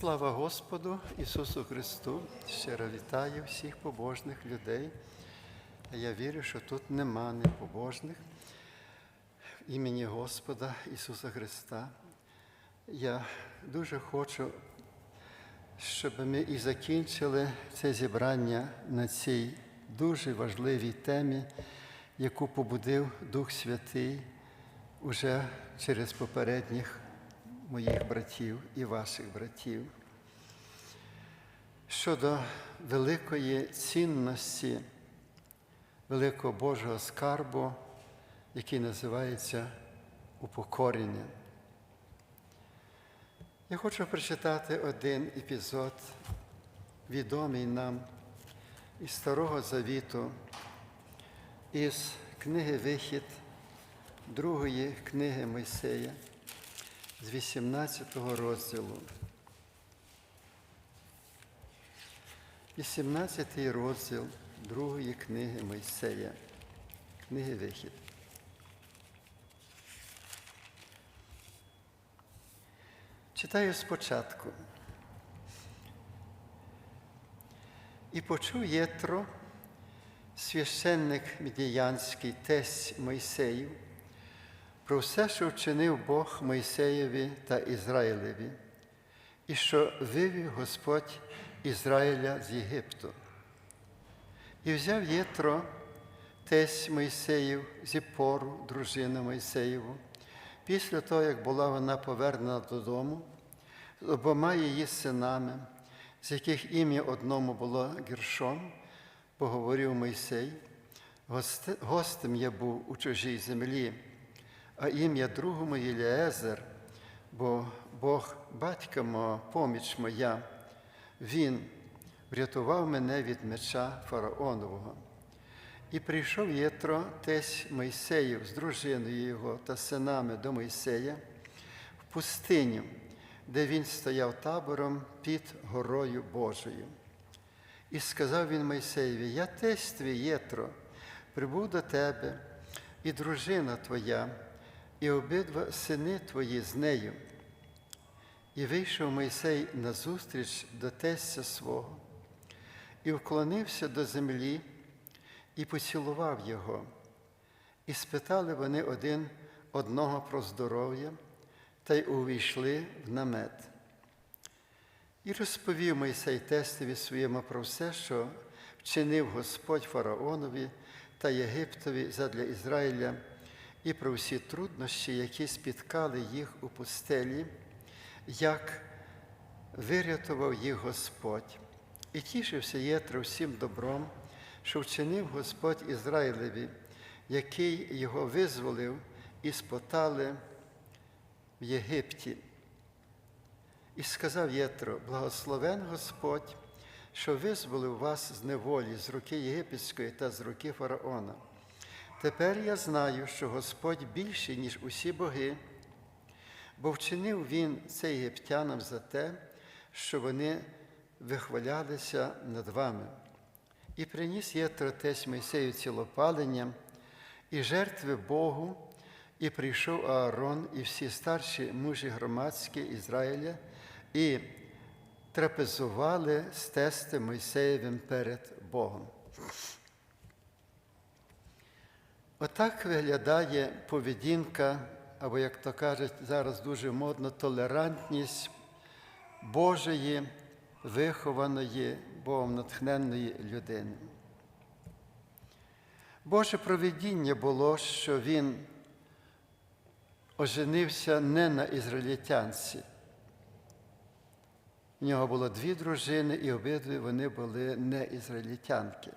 Слава Господу Ісусу Христу! Щиро вітаю всіх побожних людей. Я вірю, що тут нема непобожних. В імені Господа Ісуса Христа. Я дуже хочу, щоб ми і закінчили це зібрання на цій дуже важливій темі, яку побудив Дух Святий уже через попередніх моїх братів і ваших братів. Щодо великої цінності, великого Божого скарбу, який називається упокорення. Я хочу прочитати один епізод, відомий нам із Старого Завіту, із книги Вихід, другої книги Мойсея з 18 розділу. 18 розділ другої книги Мойсея, книги Вихід. Читаю спочатку. І почув Єтро, священник Мідіянський, тесть Мойсеїв, про все, що вчинив Бог Мойсеєві та Ізраїлеві, і що вивів Господь Ізраїля з Єгипту. І взяв Єтро, тесть Мойсеїв, Зіпору, дружину Мойсеєву, після того, як була вона повернена додому, з обома її синами, з яких ім'я одному було Гершом, поговорив Мойсей, «Гости- гостем я був у чужій землі, а ім'я другому Єліезер, бо Бог батька мого, поміч моя, Він врятував мене від меча фараонового. І прийшов Єтро, тесть Мойсеїв з дружиною його та синами до Мойсея в пустиню, де він стояв табором під горою Божою. І сказав він Мойсеєві, я тесть твій Єтро, прибув до тебе, і дружина твоя, і обидва сини твої з нею. І вийшов Мойсей назустріч до тестя свого, і вклонився до землі, і поцілував його. І спитали вони один одного про здоров'я, та й увійшли в намет. І розповів Мойсей тестові своєму про все, що вчинив Господь фараонові та Єгиптові задля Ізраїля, і про всі труднощі, які спіткали їх у пустелі, як вирятував їх Господь. І тішився Єтро всім добром, що вчинив Господь Ізраїлеві, який його визволив із потали в Єгипті. І сказав Єтро, благословен Господь, що визволив вас з неволі, з руки єгипетської та з руки фараона. Тепер я знаю, що Господь більший, ніж усі боги, бо вчинив він це єгиптянам за те, що вони вихвалялися над вами. І приніс Єтро тесть Мойсею цілопалення і жертви Богу, і прийшов Аарон і всі старші мужі громадські Ізраїля, і трапезували з тестем Мойсеєвим перед Богом. Отак виглядає поведінка, або, як то кажуть, зараз дуже модно, толерантність Божої, вихованої, Богом натхненної людини. Боже провидіння було, що він оженився не на ізраїльтянці. В нього було дві дружини, і обидві вони були не ізраїльтянки.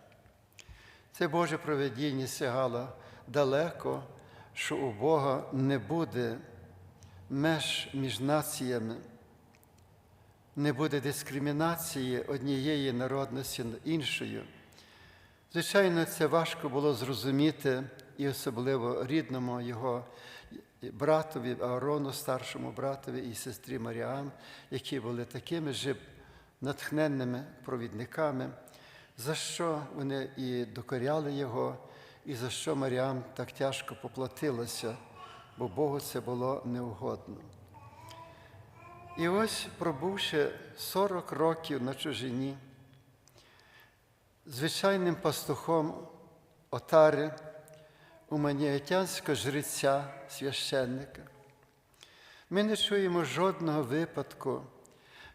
Це Боже провидіння сягало далеко, що у Бога не буде меж між націями, не буде дискримінації однієї народності іншою. Звичайно, це важко було зрозуміти і особливо рідному його братові, Аарону, старшому братові і сестрі Маріам, які були такими ж натхненними провідниками, за що вони і докоряли його, і за що Маріам так тяжко поплатилася, бо Богу це було неугодно. І ось, пробувши 40 років на чужині, звичайним пастухом отари у маніатянського жреця священника, ми не чуємо жодного випадку,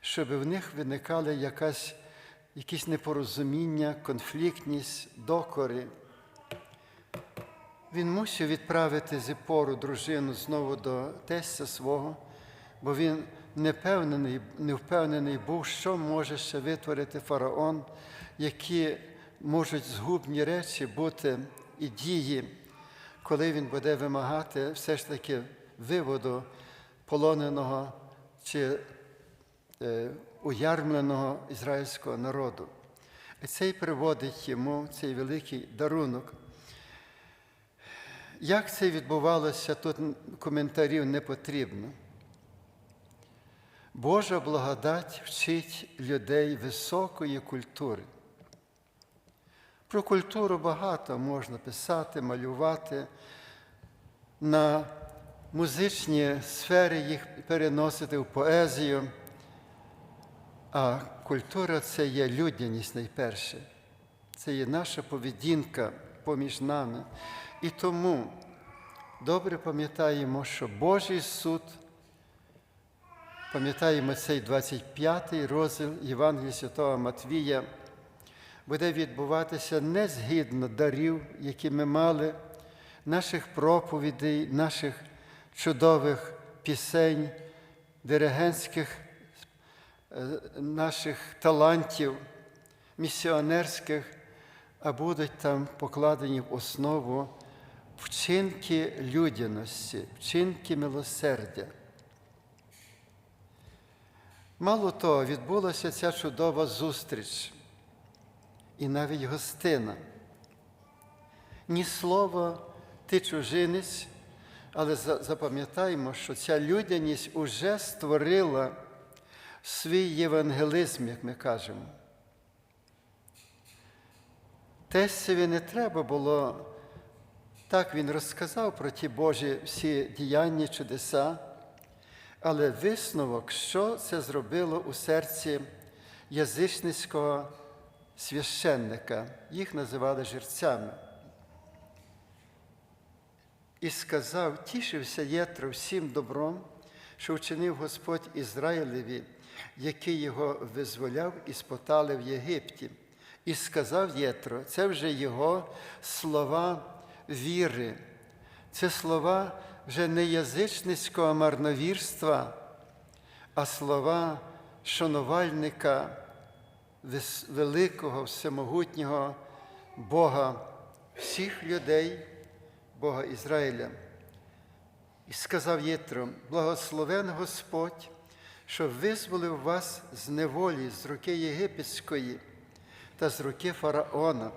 щоб в них виникали якась, якісь непорозуміння, конфліктність, докори. Він мусив відправити Зіпору, дружину, знову до тестя свого, бо він не впевнений, не впевнений був, що може ще витворити фараон, які можуть згубні речі бути і дії, коли він буде вимагати все ж таки виводу полоненого чи е, уярмленого ізраїльського народу. І цей приводить йому цей великий дарунок. Як це відбувалося, тут коментарів не потрібно. Божа благодать вчить людей високої культури. Про культуру багато можна писати, малювати, на музичні сфери їх переносити в поезію. А культура це є людяність найперше. Це є наша поведінка поміж нами. І тому добре пам'ятаємо, що Божий суд, пам'ятаємо цей 25-й розділ Євангелія Святого Матвія, буде відбуватися не згідно дарів, які ми мали, наших проповідей, наших чудових пісень, диригентських е, наших талантів, місіонерських, а будуть там покладені в основу вчинки людяності, вчинки милосердя. Мало того, відбулася ця чудова зустріч і навіть гостина. Ні слова ти чужинець, але запам'ятаємо, що ця людяність уже створила свій євангелизм, як ми кажемо. Тесові не треба було, так він розказав про ті Божі всі діяння, чудеса, але висновок, що це зробило у серці язичницького священника, їх називали жерцями. І сказав, тішився Єтро всім добром, що вчинив Господь Ізраїлеві, який його визволяв і спотали в Єгипті. І сказав Єтро, це вже його слова віри, це слова вже не язичницького марновірства, а слова шанувальника великого, всемогутнього Бога всіх людей, Бога Ізраїля. І сказав Єтро, благословен Господь, що визволив вас з неволі, з руки єгипетської та з руки фараона.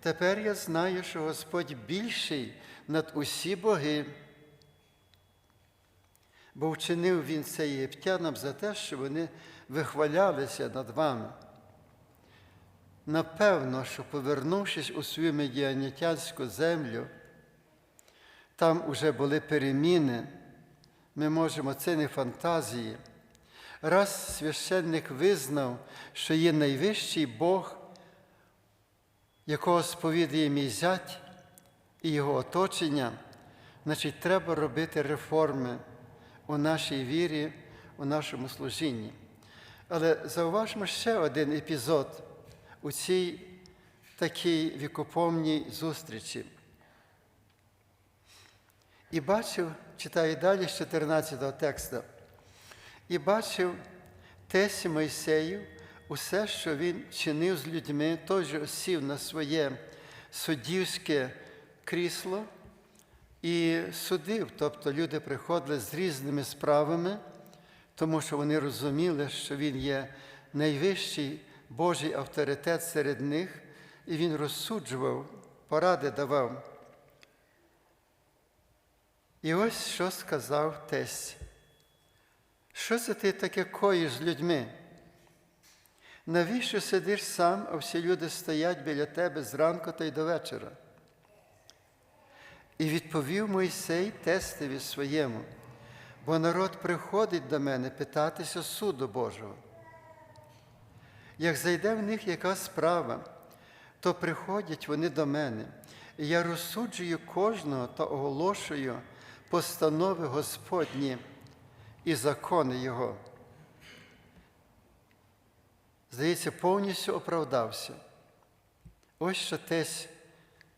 Тепер я знаю, що Господь більший над усі боги, бо вчинив він це єгиптянам за те, що вони вихвалялися над вами. Напевно, що, повернувшись у свою медіанітянську землю, там уже були переміни, ми можемо, це не фантазії. Раз священник визнав, що є найвищий Бог, якого сповідує мій зять і його оточення, значить, треба робити реформи у нашій вірі, у нашому служінні. Але зауважмо ще один епізод у цій такій вікопомній зустрічі. І бачив, читаю далі з 14 го тексту, і бачив Тесі Мойсею усе, що він чинив з людьми, той же сів на своє суддівське крісло і судив. Тобто люди приходили з різними справами, тому що вони розуміли, що він є найвищий Божий авторитет серед них, і він розсуджував, поради давав. І ось що сказав тесть. Що це ти таке коїш з людьми? Навіщо сидиш сам, а всі люди стоять біля тебе зранку та й до вечора? І відповів Мойсей тестові своєму, бо народ приходить до мене питатися суду Божого. Як зайде в них яка справа, то приходять вони до мене, і я розсуджую кожного та оголошую постанови Господні і закони Його. Здається, повністю оправдався. Ось що тесь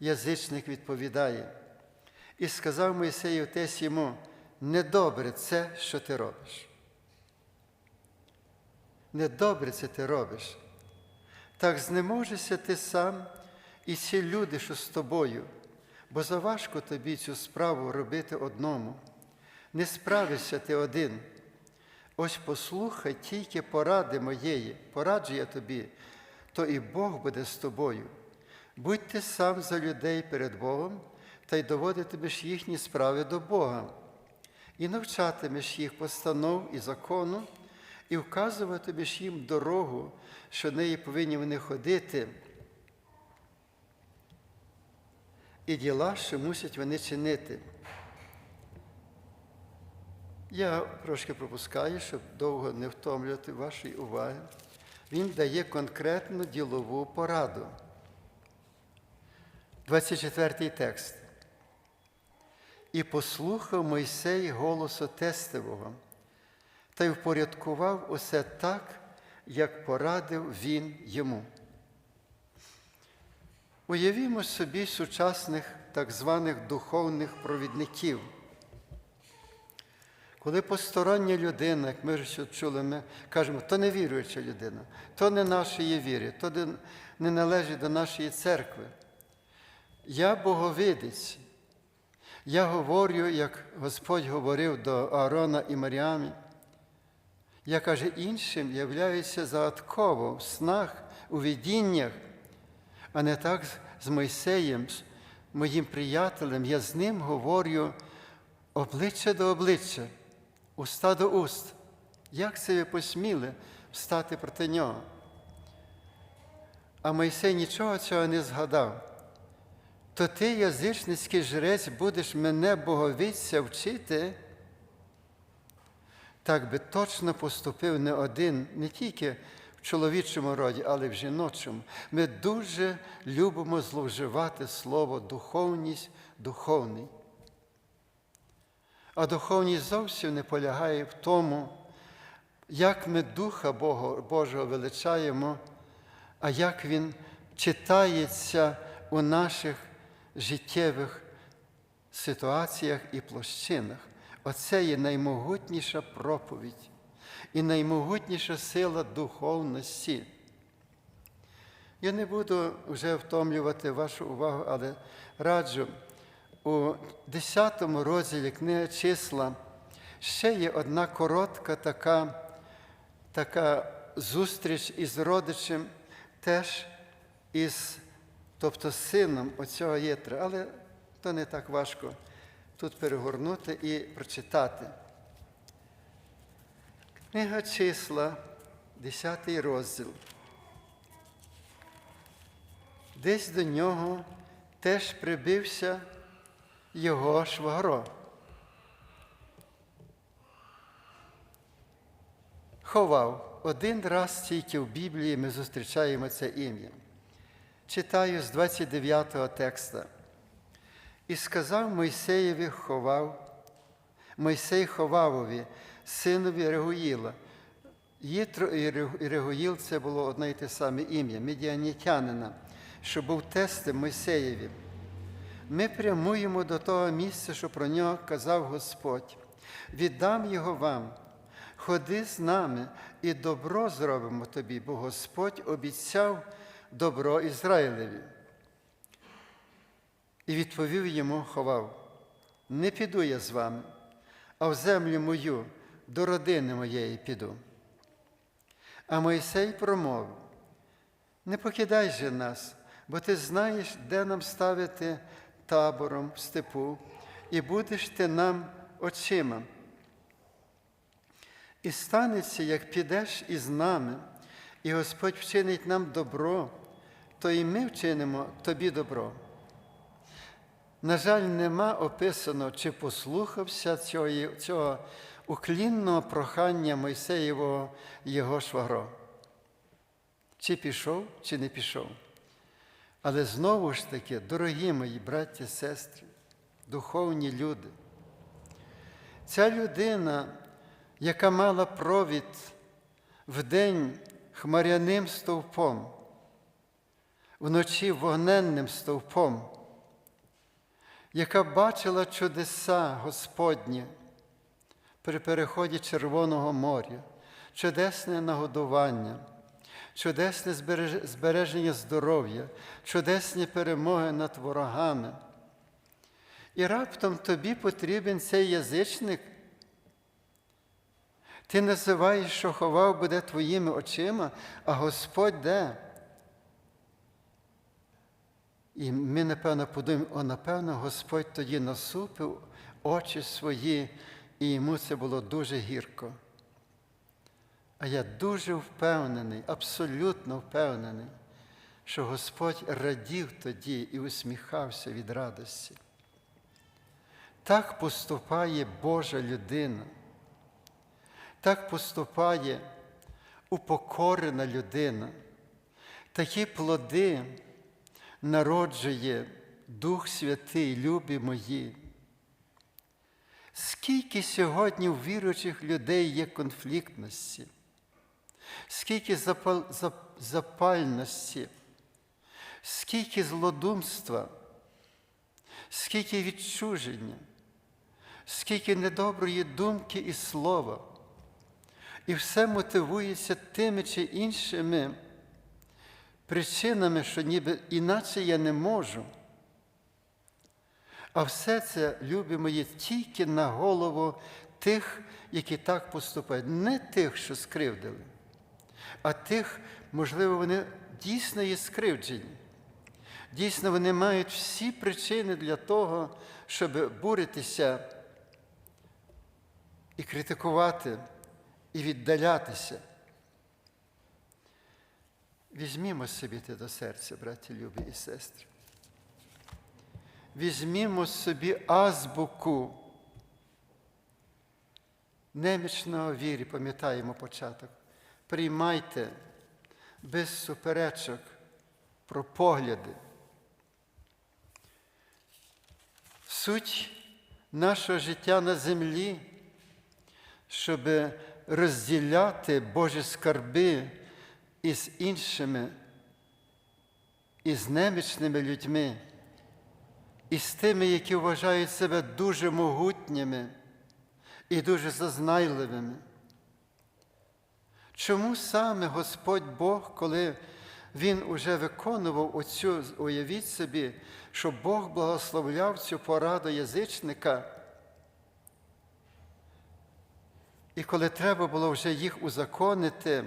язичник відповідає. І сказав Мойсею тесь йому, недобре це, що ти робиш. Недобре це ти робиш. Так знеможешся ти сам і ці люди, що з тобою, бо заважко тобі цю справу робити одному. Не справишся ти один. Ось послухай тільки поради моєї, пораджу я тобі, то і Бог буде з тобою. Будь ти сам за людей перед Богом, та й доводитимеш їхні справи до Бога, і навчатимеш їх постанов і закону, і вказуватимеш їм дорогу, що неї повинні вони ходити, і діла, що мусять вони чинити. Я трошки пропускаю, щоб довго не втомлювати вашої уваги. Він дає конкретну ділову пораду. 24 текст. І послухав Мойсей голосу тестового, та й впорядкував усе так, як порадив він йому. Уявімо собі сучасних так званих духовних провідників. Коли постороння людина, як ми вже чули, ми кажемо, то не віруюча людина, то не нашої віри, то не належить до нашої церкви. Я боговидець. Я говорю, як Господь говорив до Аарона і Маріамі. Я каже, іншим являюся загадково в снах, у видіннях, а не так з Мойсеєм, моїм приятелем. Я з ним говорю обличчя до обличчя, уста до уст. Як це ви посміли встати проти нього? А Мойсей нічого цього не згадав. То ти, язичницький жрець, будеш мене боговиця вчити, так би точно поступив не один, не тільки в чоловічому роді, але й в жіночому. Ми дуже любимо зловживати слово духовність, духовний. А духовність зовсім не полягає в тому, як ми Духа Божого величаємо, а як Він читається у наших життєвих ситуаціях і площинах. Оце є наймогутніша проповідь і наймогутніша сила духовності. Я не буду вже втомлювати вашу увагу, але раджу у 10 розділі книги числа ще є одна коротка така, така зустріч із родичем, теж із тобто сином оцього єтра, але то не так важко тут перегорнути і прочитати. Книга числа, 10 розділ. Десь до нього теж прибився його швагро. Ховав. Один раз тільки в Біблії ми зустрічаємо це ім'я. Читаю з 29-го текста. І сказав Мойсеєві ховав, Мойсей Ховавові, синові Регуїла. Єтро і Регуїл це було одне й те саме ім'я, медіанітянина, що був тестем Мойсеєві. Ми прямуємо до того місця, що про нього казав Господь. Віддам його вам. Ходи з нами і добро зробимо тобі, бо Господь обіцяв добро Ізраїлеві. І відповів йому ховав: Не піду я з вами, а в землю мою до родини моєї піду. А Мойсей промовив: Не покидай же нас, бо ти знаєш, де нам ставити табором в степу, і будеш ти нам очима. І станеться, як підеш із нами, і Господь вчинить нам добро, то і ми вчинимо тобі добро. На жаль, нема описано, чи послухався цього, цього уклінного прохання Мойсеєвого його швагро. Чи пішов, чи не пішов. Але знову ж таки, дорогі мої браття, сестри, духовні люди, ця людина, яка мала провід вдень хмаряним стовпом, вночі вогненним стовпом, яка бачила чудеса Господні при переході Червоного моря, чудесне нагодування, чудесне збереження здоров'я, чудесні перемоги над ворогами. І раптом тобі потрібен цей язичник. Ти називаєш, що ховав буде твоїми очима, а Господь де? І ми, напевно, подумаємо, о, напевно, Господь тоді насупив очі свої, і йому це було дуже гірко. А я дуже впевнений, абсолютно впевнений, що Господь радів тоді і усміхався від радості. Так поступає Божа людина, так поступає упокорена людина. Такі плоди народжує Дух Святий, любі мої. Скільки сьогодні у віруючих людей є конфліктності, скільки запал, зап- запальності, скільки злодумства, скільки відчуження, скільки недоброї думки і слова. І все мотивується тими чи іншими причинами, що ніби іначе я не можу. А все це, любі мої, тільки на голову тих, які так поступають, не тих, що скривдили, а тих, можливо, вони дійсно є скривджені. Дійсно, вони мають всі причини для того, щоб буритися і критикувати, і віддалятися. Візьмімо собі те до серця, браті любі і сестри. Візьмімо собі азбуку немічного вірі, пам'ятаємо початок. Приймайте без суперечок про погляди. Суть нашого життя на землі, щоб розділяти Божі скарби із іншими, із немічними людьми, із тими, які вважають себе дуже могутніми і дуже зазнайливими. Чому саме Господь Бог, коли Він уже виконував оцю, уявіть собі, що Бог благословляв цю пораду язичника, і коли треба було вже їх узаконити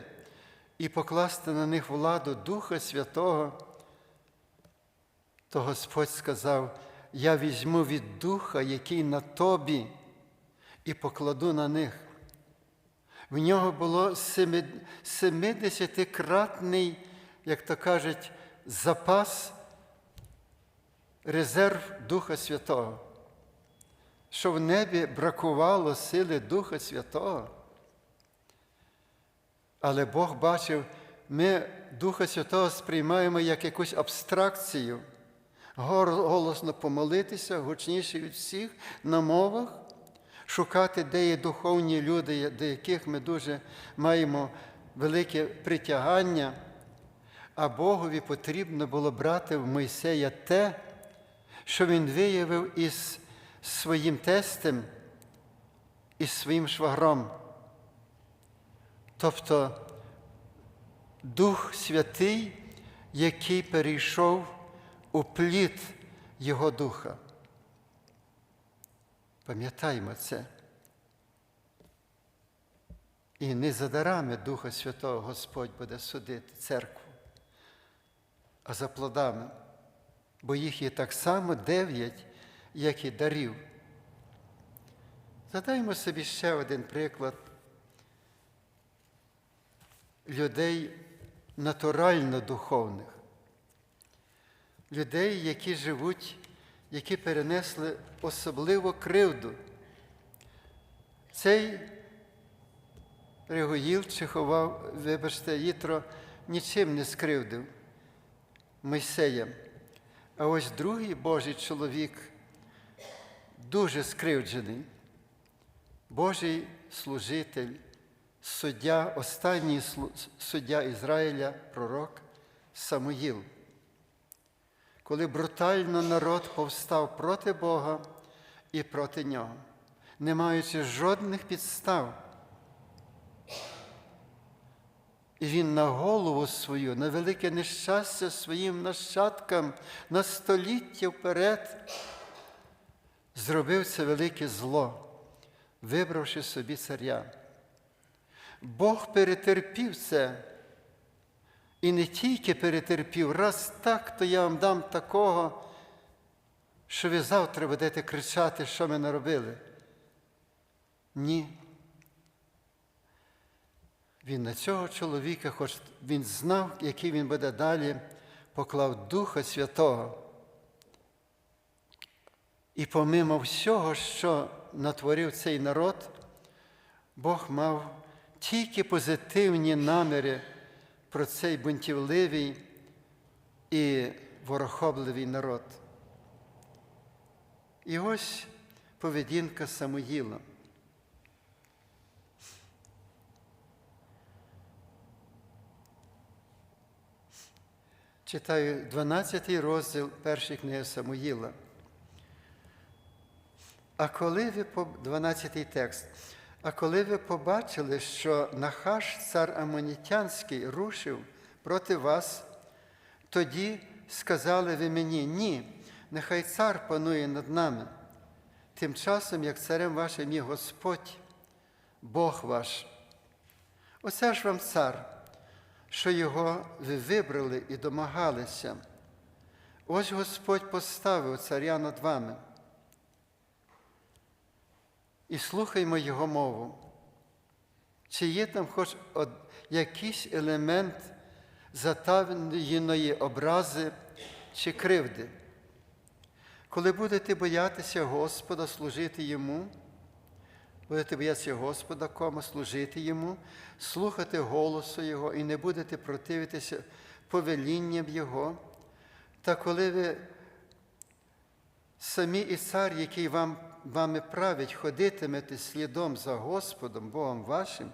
і покласти на них владу Духа Святого, то Господь сказав, я візьму від Духа, який на тобі, і покладу на них. В нього було 70-кратний, як то кажуть, запас, резерв Духа Святого. Що в небі бракувало сили Духа Святого. Але Бог бачив, ми Духа Святого сприймаємо як якусь абстракцію, голосно помолитися, гучніше від всіх на мовах, шукати, де є духовні люди, до яких ми дуже маємо велике притягання, а Богові потрібно було брати в Мойсея те, що він виявив із своїм тестем, із своїм швагром. Тобто Дух Святий, який перейшов у плід Його Духа. Пам'ятаймо це. І не за дарами Духа Святого Господь буде судити церкву, а за плодами, бо їх є так само дев'ять, як і дарів. Задаймо собі ще один приклад людей натурально духовних, людей, які живуть, які перенесли особливу кривду. Цей Регоїл чи ховав, вибачте, Їтро нічим не скривдив Мойсея. А ось другий Божий чоловік дуже скривджений. Божий служитель, суддя, останній суддя Ізраїля, пророк Самуїл. Коли брутально народ повстав проти Бога і проти нього, не маючи жодних підстав. І він на голову свою, на велике нещастя своїм нащадкам на століття вперед зробив це велике зло, вибравши собі царя. Бог перетерпів це. І не тільки перетерпів, раз так, то я вам дам такого, що ви завтра будете кричати, що ми наробили. Ні. Він на цього чоловіка, хоч він знав, який він буде далі, поклав Духа Святого. І помимо всього, що натворив цей народ, Бог мав тільки позитивні наміри про цей бунтівливий і ворохобливий народ. І ось поведінка Самуїла. Читаю 12 розділ першої книги Самуїла. А коли ви по 12 текст. А коли ви побачили, що Нахаш, цар Амонітянський, рушив проти вас, тоді сказали ви мені, ні, нехай цар панує над нами. Тим часом, як царем вашим є Господь, Бог ваш. Оце ж вам цар, що його ви вибрали і домагалися. Ось Господь поставив царя над вами. І слухаймо Його мову. Чи є там хоч од... якийсь елемент затавленої образи чи кривди? Коли будете боятися Господа служити Йому, будете боятися Господа, кому служити Йому, слухати голосу Його і не будете противитися повелінням Його, та коли ви самі і цар, який вам, вами править, ходитимете слідом за Господом, Богом вашим,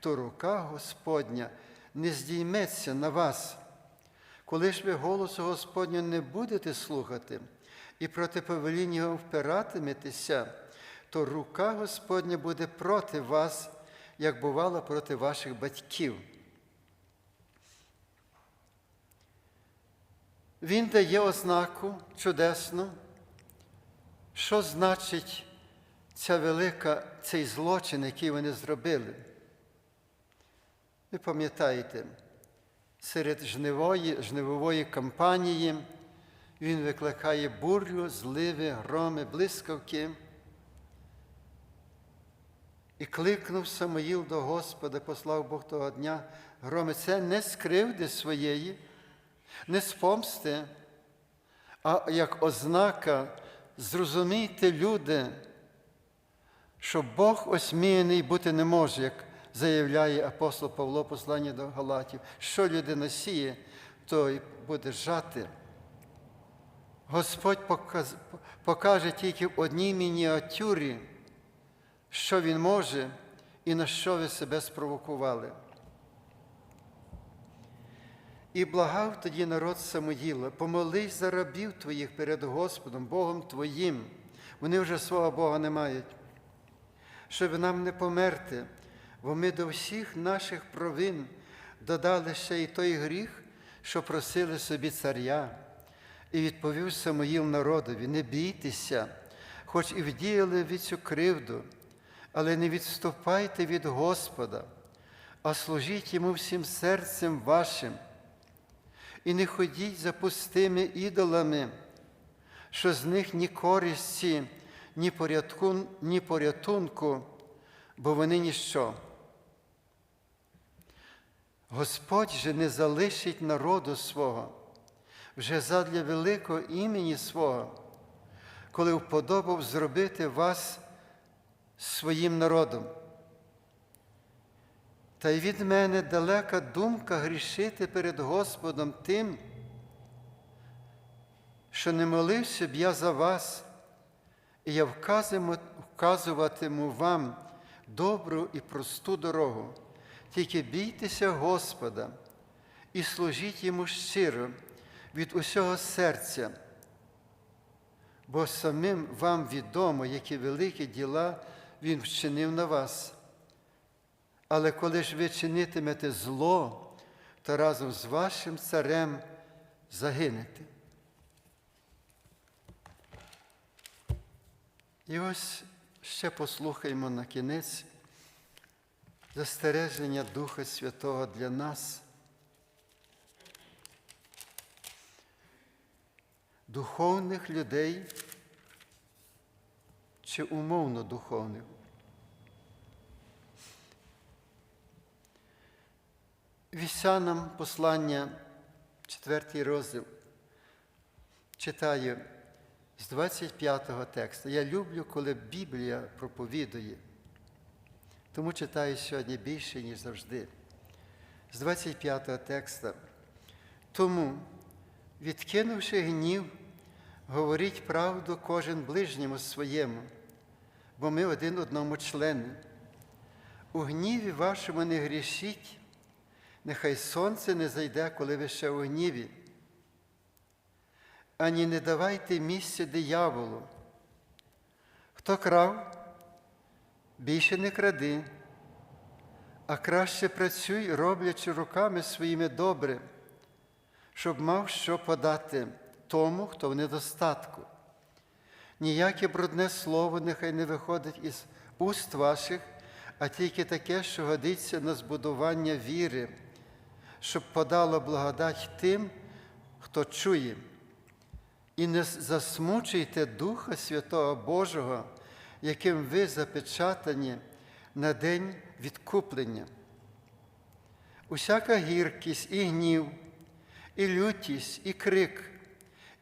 то рука Господня не здійметься на вас. Коли ж ви голосу Господню не будете слухати і проти повеління Його впиратиметеся, то рука Господня буде проти вас, як бувала проти ваших батьків. Він дає ознаку чудесну, що значить ця велика, цей злочин, який вони зробили. Ви пам'ятаєте, серед жнивої, жнивової кампанії він викликає бурлю, зливи, громи, блискавки. І кликнув Самоїл до Господа, послав Бог того дня громи. Це не з кривди своєї, не з помсти, а як ознака, зрозумійте, люди, що Бог осміяний бути не може, як заявляє апостол Павло послання до Галатів. Що людина сіє, то й буде жати. Господь покаже тільки в одній мініатюрі, що Він може і на що ви себе спровокували. І благав тоді народ Самоїла, помолись за рабів твоїх перед Господом, Богом Твоїм. Вони вже свого Бога не мають, щоб нам не померти, бо ми до всіх наших провин додали ще й той гріх, що просили собі царя. І відповів Самоїл народові: не бійтеся, хоч і вдіяли ви цю кривду, але не відступайте від Господа, а служіть йому всім серцем вашим. І не ходіть за пустими ідолами, що з них ні користі, ні порятку, ні порятунку, бо вони ніщо. Господь же не залишить народу свого, вже задля великого імені свого, коли вподобав зробити вас своїм народом. Та й від мене далека думка грішити перед Господом тим, що не молився б я за вас, і я вказуватиму вам добру і просту дорогу. Тільки бійтеся Господа і служіть йому щиро від усього серця, бо самим вам відомо, які великі діла Він вчинив на вас. Але коли ж ви чинитимете зло, то разом з вашим царем загинете. І ось ще послухаймо на кінець застереження Духа Святого для нас. Духовних людей чи умовно духовних. Вісянам послання, четвертий розділ, читаю з 25 го тексту. Я люблю, коли Біблія проповідує, тому читаю сьогодні більше, ніж завжди. З 25 го текста. Тому, відкинувши гнів, говоріть правду кожен ближньому своєму, бо ми один одному члени. У гніві вашому не грішіть, нехай сонце не зайде, коли ви ще у гніві. Ані не давайте місця дияволу. Хто крав, більше не кради, а краще працюй, роблячи руками своїми добре, щоб мав що подати тому, хто в недостатку. Ніяке брудне слово нехай не виходить із уст ваших, а тільки таке, що годиться на збудування віри, щоб подало благодать тим, хто чує. І не засмучуйте Духа Святого Божого, яким ви запечатані на день відкуплення. Усяка гіркість і гнів, і лютість, і крик,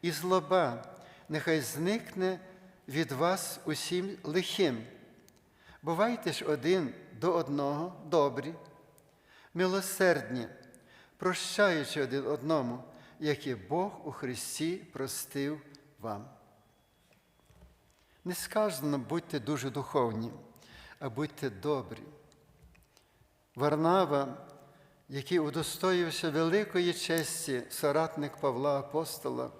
і злоба нехай зникне від вас усім лихим. Бувайте ж один до одного добрі, милосердні, прощаючи один одному, як і Бог у Христі простив вам. Не сказано, будьте дуже духовні, а будьте добрі. Варнава, який удостоївся великої честі, соратник Павла Апостола,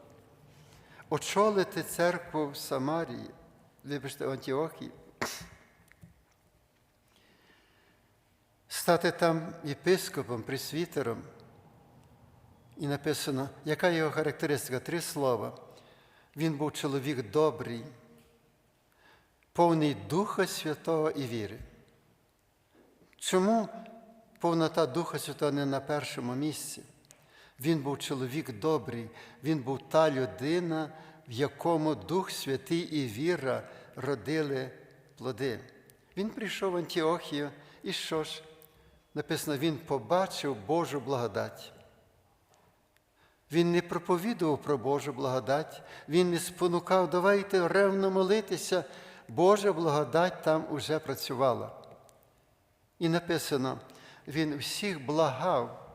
очолити церкву в Самарії, вибачте, Антіохії, стати там єпископом, пресвітером. І написано, яка його характеристика? Три слова. Він був чоловік добрий, повний Духа Святого і віри. Чому повнота Духа Святого не на першому місці? Він був чоловік добрий, він був та людина, в якому Дух Святий і віра родили плоди. Він прийшов в Антіохію, і що ж? Написано, він побачив Божу благодать. Він не проповідував про Божу благодать, він не спонукав, давайте ревно молитися, Божа благодать там уже працювала. І написано, він всіх благав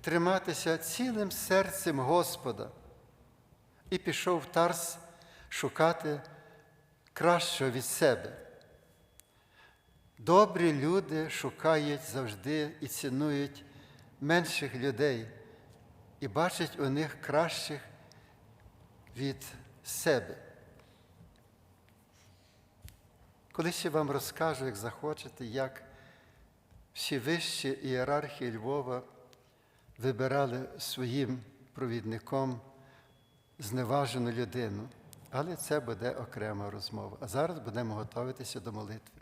триматися цілим серцем Господа і пішов в Тарс шукати кращого від себе. Добрі люди шукають завжди і цінують менших людей і бачать у них кращих від себе. Колись я вам розкажу, як захочете, як всі вищі ієрархії Львова вибирали своїм провідником зневажену людину. Але це буде окрема розмова. А зараз будемо готуватися до молитви.